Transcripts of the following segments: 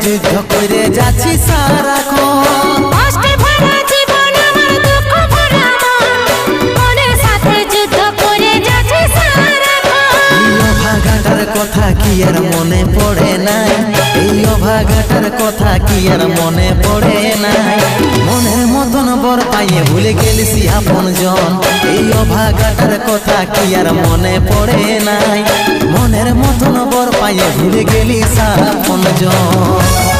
যাচ্ছে সারাক্ষণ এই অভাগাটার কথা কি আর মনে পড়ে নাই? এই অভাগাটার কথা কি আর মনে পড়ে নাই? মনের মতন বর পাইয়ে ভুলে গেলিসি আপন জন এই অভাগাটার কথা কি আর মনে পড়ে নাই? বর পাইয়ে ভুলে গেলিস আপন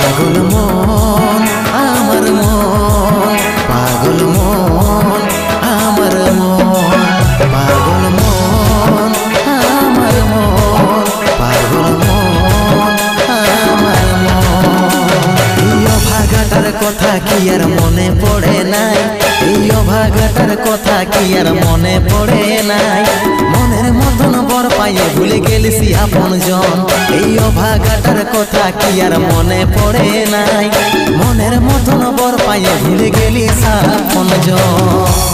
পাগল মন, আমার মন, পাগল মন, আমার মন, পাগল মন, আমার মন, পাগল মন, আমার মন। এই অভাগাটার কথা কি আর মনে পড়ে নাই? এই অভাগাটার কথা কি আর মনে পড়ে নাই? পাইয়ে ভুলে গেলিসি আপন জন। এই অভাগাটার কথা কি আর মনে পড়ে নাই? মনের মতন বর পাইয়ে ভুলে গেলিস আপন জন।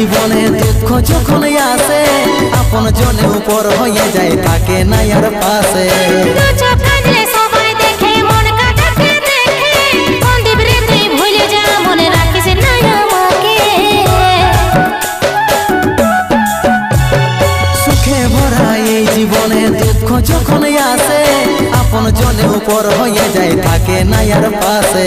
জীবনে দুঃখ যখন আসে আপন জনে উপর হয়ে যায় থাকে না আর পাশে। জীবনে দুঃখ যখন আসে আপন জনে উপর হয়ে যায় থাকে না আর পাশে।